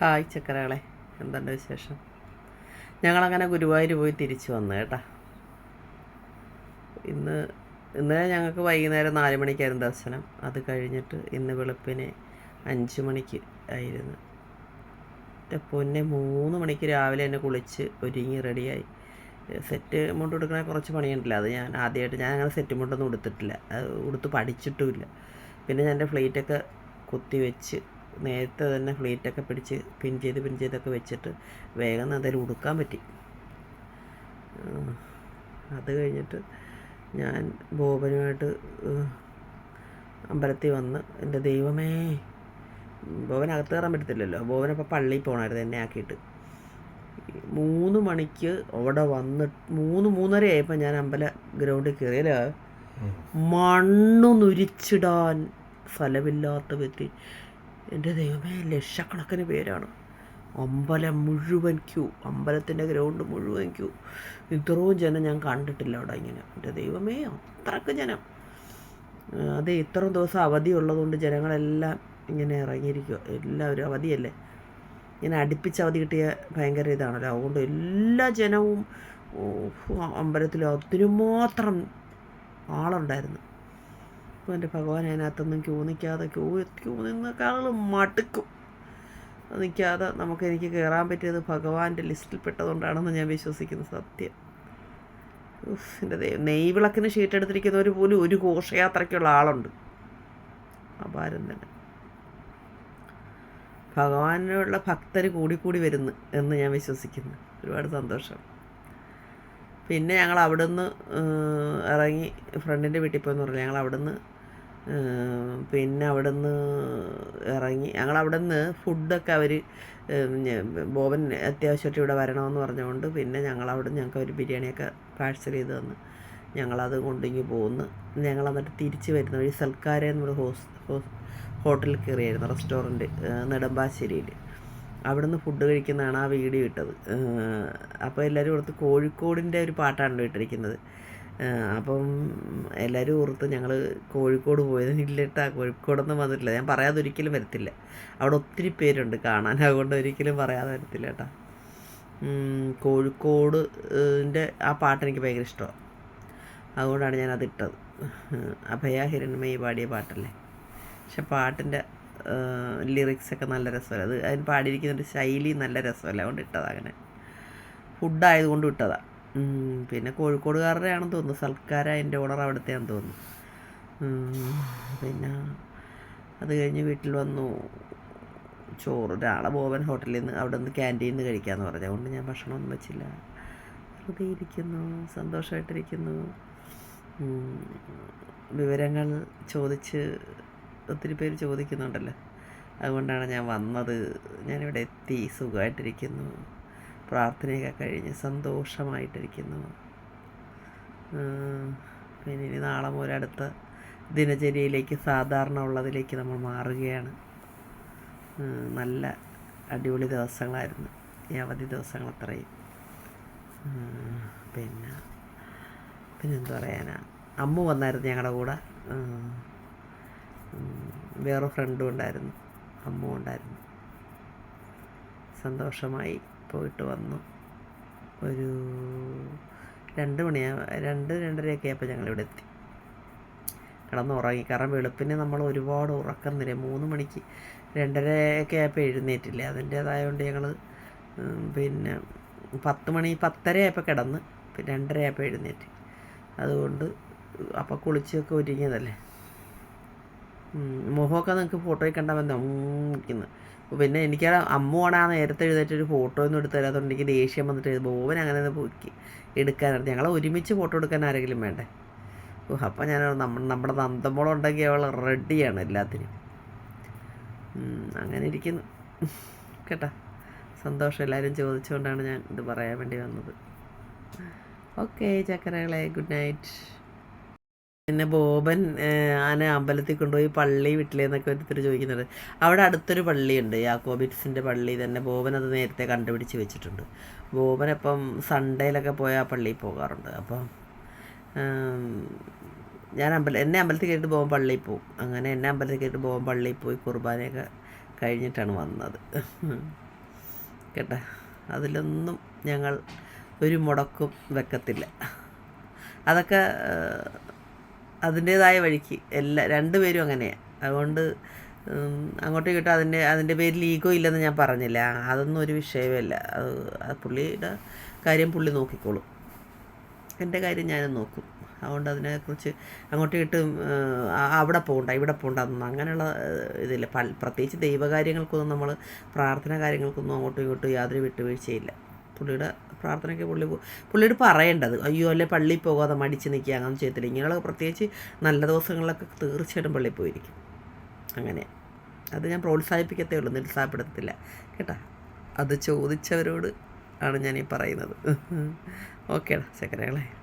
Hi ചക്കരകളെ. എന്തുണ്ട് വിശേഷം? ഞങ്ങളങ്ങനെ ഗുരുവായൂർ പോയി തിരിച്ചു വന്നു കേട്ടാ. ഇന്ന് ഇന്നലെ ഞങ്ങൾക്ക് വൈകുന്നേരം നാല് മണിക്കായിരുന്നു ദർശനം. അത് കഴിഞ്ഞിട്ട് ഇന്ന് വെളുപ്പിന് അഞ്ച് മണിക്ക് ആയിരുന്നു. പിന്നെ മൂന്ന് മണിക്ക് രാവിലെ എന്നെ കുളിച്ച് ഒരുങ്ങി റെഡിയായി. സെറ്റ് മുണ്ട് ഉടുക്കണ കുറച്ച് പണിയുണ്ടല്ലോ. അത് ഞാൻ ആദ്യമായിട്ട് ഞാൻ അങ്ങനെ സെറ്റ് മുണ്ടൊന്നും ഉടുത്തിട്ടില്ല. അത് ഉടുത്ത് പഠിച്ചിട്ടുമില്ല. പിന്നെ ഞാൻ എന്റെ ഫ്ലീറ്റൊക്കെ കുത്തി വെച്ച് നേരത്തെ തന്നെ ഫ്ലീറ്റൊക്കെ പിടിച്ച് പിൻ ചെയ്ത് പിൻ ചെയ്തൊക്കെ വെച്ചിട്ട് വേഗം എന്തായാലും ഉടുക്കാൻ പറ്റി. അത് കഴിഞ്ഞിട്ട് ഞാൻ ബോബനുമായിട്ട് അമ്പലത്തിൽ വന്ന് എന്റെ ദൈവമേ ബോബൻ അകത്ത് കയറാൻ പറ്റത്തില്ലല്ലോ. ബോബനപ്പോൾ പള്ളിയിൽ പോകണമായിരുന്നു എന്നെ ആക്കിയിട്ട്. മൂന്ന് മണിക്ക് അവിടെ വന്ന് മൂന്ന് മൂന്നര ആയപ്പോൾ ഞാൻ അമ്പല ഗ്രൗണ്ടിൽ കയറിയല്ല. മണ്ണൊന്നുരിച്ചിടാൻ സ്ഥലമില്ലാത്ത വ്യക്തി. എന്റെ ദൈവമേ ലക്ഷക്കണക്കിന് പേരാണ്. അമ്പലം മുഴുവൻ ക്യൂ. അമ്പലത്തിന്റെ ഗ്രൗണ്ട് മുഴുവൻ ക്യൂ. ഇത്രയും ജനം ഞാൻ കണ്ടിട്ടില്ല അവിടെ ഇങ്ങനെ. എന്റെ ദൈവമേ അത്രയ്ക്ക് ജനം. അതെ ഇത്രയും ദിവസം അവധി ഉള്ളതുകൊണ്ട് ജനങ്ങളെല്ലാം ഇങ്ങനെ ഇറങ്ങിയിരിക്കുക. എല്ലാവരും അവധിയല്ലേ? ഇങ്ങനെ അടുപ്പിച്ച് അവധി കിട്ടിയ ഭയങ്കര ഇതാണല്ലോ. അതുകൊണ്ട് എല്ലാ ജനവും അമ്പലത്തിലും അതിനുമാത്രം ആളുണ്ടായിരുന്നു. അപ്പോൾ എന്റെ ഭഗവാൻ അതിനകത്തൊന്നും ക്യൂ നിൽക്കാതെ ക്യൂ ക്യൂ നിന്നേക്കാളും മടുക്കും. നിൽക്കാതെ നമുക്ക് എനിക്ക് കയറാൻ പറ്റിയത് ഭഗവാന്റെ ലിസ്റ്റിൽ പെട്ടതുകൊണ്ടാണെന്ന് ഞാൻ വിശ്വസിക്കുന്നു സത്യം. എന്റെ ദൈവം. നെയ്വിളക്കിന് ഷീറ്റ് എടുത്തിരിക്കുന്നവർ പോലും ഒരു ഘോഷയാത്രയ്ക്കുള്ള ആളുണ്ട്. അപാരം തന്നെ. ഭഗവാനുള്ള ഭക്തർ കൂടിക്കൂടി വരുന്നു എന്ന് ഞാൻ വിശ്വസിക്കുന്നു. ഒരുപാട് സന്തോഷം. പിന്നെ ഞങ്ങൾ അവിടുന്ന് ഇറങ്ങി ഫ്രണ്ടിന്റെ വീട്ടിൽ പോയെന്ന് പറഞ്ഞു. ഞങ്ങൾ അവിടുന്ന് പിന്നെ അവിടുന്ന് ഇറങ്ങി. ഞങ്ങൾ അവിടുന്ന് ഫുഡൊക്കെ അവർ ബോബൻ അത്യാവശ്യമായിട്ട് ഇവിടെ വരണമെന്ന് പറഞ്ഞുകൊണ്ട് പിന്നെ ഞങ്ങൾ അവിടെ ഞങ്ങൾക്ക് അവർ ബിരിയാണിയൊക്കെ പാഴ്സൽ ചെയ്ത് തന്ന്. ഞങ്ങളത് കൊണ്ടിങ്ങി പോകുന്നു ഞങ്ങൾ എന്നിട്ട് തിരിച്ച് വരുന്ന വഴി സൽക്കാര എന്നൊരു ഹോസ് ഹോട്ടലിൽ കയറിയായിരുന്നു റെസ്റ്റോറന്റ് നെടുമ്പാശ്ശേരിയിൽ അവിടുന്ന് ഫുഡ് കഴിക്കുന്നതാണ് ആ വീഡിയോ ഇട്ടത്. അപ്പോൾ എല്ലാവരും കൊടുത്ത് കോഴിക്കോടിന്റെ ഒരു പാട്ടാണല്ലോ ഇട്ടിരിക്കുന്നത്. അപ്പം എല്ലാവരും ഓർത്ത് ഞങ്ങൾ കോഴിക്കോട് പോയത്. ഇല്ലട്ടാ കോഴിക്കോടൊന്നും വന്നിട്ടില്ല. ഞാൻ പറയാതെ ഒരിക്കലും വരത്തില്ല. അവിടെ ഒത്തിരി പേരുണ്ട് കാണാൻ. അതുകൊണ്ട് ഒരിക്കലും പറയാതെ വരത്തില്ല കേട്ടാ കോഴിക്കോടിന്റെ കോഴിക്കോട് ന്റെ ആ പാട്ട് എനിക്ക് ഭയങ്കര ഇഷ്ടമാണ് അതുകൊണ്ടാണ് ഞാൻ അത് ഇട്ടത്. അഭയ ഹിരൺമയി പാടിയ പാട്ടല്ലേ? പക്ഷെ പാട്ടിന്റെ ലിറിക്സൊക്കെ നല്ല രസമല്ല? അത് അതിന് പാടിയിരിക്കുന്ന ഒരു ശൈലി നല്ല രസമല്ല? അതുകൊണ്ട് ഇട്ടതാണ് അങ്ങനെ. ഫുഡായതുകൊണ്ട് ഇട്ടതാ. ഉം, പിന്നെ കോഴിക്കോടുകാരുടെ ആണെന്ന് തോന്നുന്നു. സൽക്കാര അതിന്റെ ഓണർ അവിടുത്തെയാണെന്ന് തോന്നുന്നു. പിന്നെ അത് കഴിഞ്ഞ് വീട്ടിൽ വന്നു. ചോറ് നാളെ ബോബൻ ഹോട്ടലിൽ നിന്ന് അവിടെ നിന്ന് ക്യാന്റീനിൽ നിന്ന് കഴിക്കാമെന്ന് പറഞ്ഞു. അതുകൊണ്ട് ഞാൻ ഭക്ഷണമൊന്നും വെച്ചില്ല. വെറുതെ ഇരിക്കുന്നു സന്തോഷമായിട്ടിരിക്കുന്നു വിവരങ്ങൾ ചോദിച്ച് ഒത്തിരി പേര് ചോദിക്കുന്നുണ്ടല്ലോ. അതുകൊണ്ടാണ് ഞാൻ വന്നത്. ഞാനിവിടെ എത്തി സുഖമായിട്ടിരിക്കുന്നു. പ്രാർത്ഥനയൊക്കെ കഴിഞ്ഞ് സന്തോഷമായിട്ടിരിക്കുന്നു. പിന്നെ ഇനി നാളെ മുതൽ അടുത്ത ദിനചര്യയിലേക്ക് സാധാരണ ഉള്ളതിലേക്ക് നമ്മൾ മാറുകയാണ്. നല്ല അടിപൊളി ദിവസങ്ങളായിരുന്നു. ഈ അവധി ദിവസങ്ങൾ അത്രയും. പിന്നെ പിന്നെ എന്താ പറയാനാ? അമ്മ വന്നായിരുന്നു ഞങ്ങളുടെ കൂടെ. വേറെ ഫ്രണ്ടും ഉണ്ടായിരുന്നു. അമ്മ ഉണ്ടായിരുന്നു. സന്തോഷമായി. പോയിട്ട് വന്നു. ഒരു രണ്ട് മണിയാ രണ്ട് രണ്ടരയൊക്കെ ആയപ്പോൾ ഞങ്ങളിവിടെ എത്തി. കിടന്നുറങ്ങി കാരണം വെളുപ്പിന് നമ്മൾ ഒരുപാട് ഉറക്കം നില മൂന്ന് മണിക്ക് രണ്ടരയൊക്കെ ആയപ്പോൾ എഴുന്നേറ്റില്ല? അതിന്റേതായതുകൊണ്ട് ഞങ്ങൾ പിന്നെ പത്ത് മണി പത്തര ആയപ്പോൾ കിടന്ന്. രണ്ടര ആയപ്പോൾ എഴുന്നേറ്റ്. അതുകൊണ്ട് അപ്പോൾ കുളിച്ചൊക്കെ ഒരുങ്ങിയതല്ലേ? മുഖമൊക്കെ നിങ്ങൾക്ക് ഫോട്ടോയിൽ കണ്ടാൽ മതി നിൽക്കുന്നു പിന്നെ എനിക്ക് അമ്മ ആ നേരത്തെ എഴുതിയിട്ടൊരു ഫോട്ടോ ഒന്നും എടുത്തു തരാത്തതുകൊണ്ട് എനിക്ക് ദേഷ്യം വന്നിട്ട് ബോവൻ അങ്ങനെ ഒന്ന് പോയി എടുക്കാനാണ്. ഞങ്ങൾ ഒരുമിച്ച് ഫോട്ടോ എടുക്കാൻ ആരെങ്കിലും വേണ്ടേ? ഓ അപ്പം ഞാൻ നമ്മൾ നമ്മുടെ നന്ദമോളുണ്ടെങ്കിൽ അവൾ റെഡിയാണ് എല്ലാത്തിനും. അങ്ങനെ ഇരിക്കുന്നു. കേട്ടോ? സന്തോഷം എല്ലാവരും ചോദിച്ചുകൊണ്ടാണ് ഞാൻ ഇത് പറയാൻ വേണ്ടി വന്നത്. ഓക്കെ ചക്കരകളെ ഗുഡ് നൈറ്റ് പിന്നെ ബോബൻ ആന അമ്പലത്തിൽ കൊണ്ടുപോയി പള്ളി വിട്ടില്ലെന്നൊക്കെ ഒരുത്തർ ചോദിക്കുന്നത്. അവിടെ അടുത്തൊരു പള്ളിയുണ്ട് യാക്കോബിറ്റ്സിന്റെ പള്ളി തന്നെ. ബോബൻ അത് നേരത്തെ കണ്ടുപിടിച്ച് വെച്ചിട്ടുണ്ട്. ബോബൻ അപ്പം സൺഡേയിലൊക്കെ പോയി ആ പള്ളിയിൽ പോകാറുണ്ട്. അപ്പം ഞാൻ അമ്പലം എന്നെ അമ്പലത്തിൽ കേട്ട് പോകാൻ പള്ളിയിൽ പോകും അങ്ങനെ എന്നെ അമ്പലത്തിൽ കേട്ട് പോകാൻ പള്ളിയിൽ പോയി കുർബാനയൊക്കെ കഴിഞ്ഞിട്ടാണ് വന്നത്. കേട്ടോ? അതിലൊന്നും ഞങ്ങൾ ഒരു മുടക്കും വെക്കത്തില്ല. അതൊക്കെ അതിന്റേതായ വഴിക്ക്. എല്ലാ രണ്ടുപേരും അങ്ങനെയാണ് അതുകൊണ്ട് അങ്ങോട്ട് ഇങ്ങോട്ടും അതിന്റെ അതിന്റെ പേരിൽ ഈഗോ ഇല്ലെന്ന് ഞാൻ പറഞ്ഞില്ല. അതൊന്നും ഒരു വിഷയമല്ല അത് പുള്ളിയുടെ കാര്യം പുള്ളി നോക്കിക്കോളും. എന്റെ കാര്യം ഞാനും നോക്കും. അതുകൊണ്ട് അതിനെക്കുറിച്ച് അങ്ങോട്ടും ഇങ്ങോട്ടും അവിടെ പോകണ്ട ഇവിടെ പോകണ്ട എന്നൊന്നും അങ്ങനെയുള്ള ഇതില്ല. പ്രത്യേകിച്ച് ദൈവകാര്യങ്ങൾക്കൊന്നും നമ്മൾ പ്രാർത്ഥന കാര്യങ്ങൾക്കൊന്നും അങ്ങോട്ടും ഇങ്ങോട്ടും യാതൊരു വിട്ടുവീഴ്ചയില്ല. പുള്ളിയുടെ പ്രാർത്ഥനയ്ക്ക് പുള്ളി പുള്ളിയോട് പറയേണ്ടത് അയ്യോ അല്ലെ പള്ളിയിൽ പോകാതെ മടിച്ച് നിൽക്കുക അങ്ങനെ ചെയ്യത്തില്ല. ഇങ്ങനെയുള്ള പ്രത്യേകിച്ച് നല്ല ദിവസങ്ങളിലൊക്കെ തീർച്ചയായിട്ടും പള്ളിയിൽ പോയിരിക്കും. അങ്ങനെ. അത് ഞാൻ പ്രോത്സാഹിപ്പിക്കത്തേ ഉള്ളൂ നിരുത്സാഹപ്പെടുത്തത്തില്ല. കേട്ടാ? അത് ചോദിച്ചവരോട് ആണ് ഞാൻ ഈ പറയുന്നത്. ഓക്കേടാ ചക്കരകളെ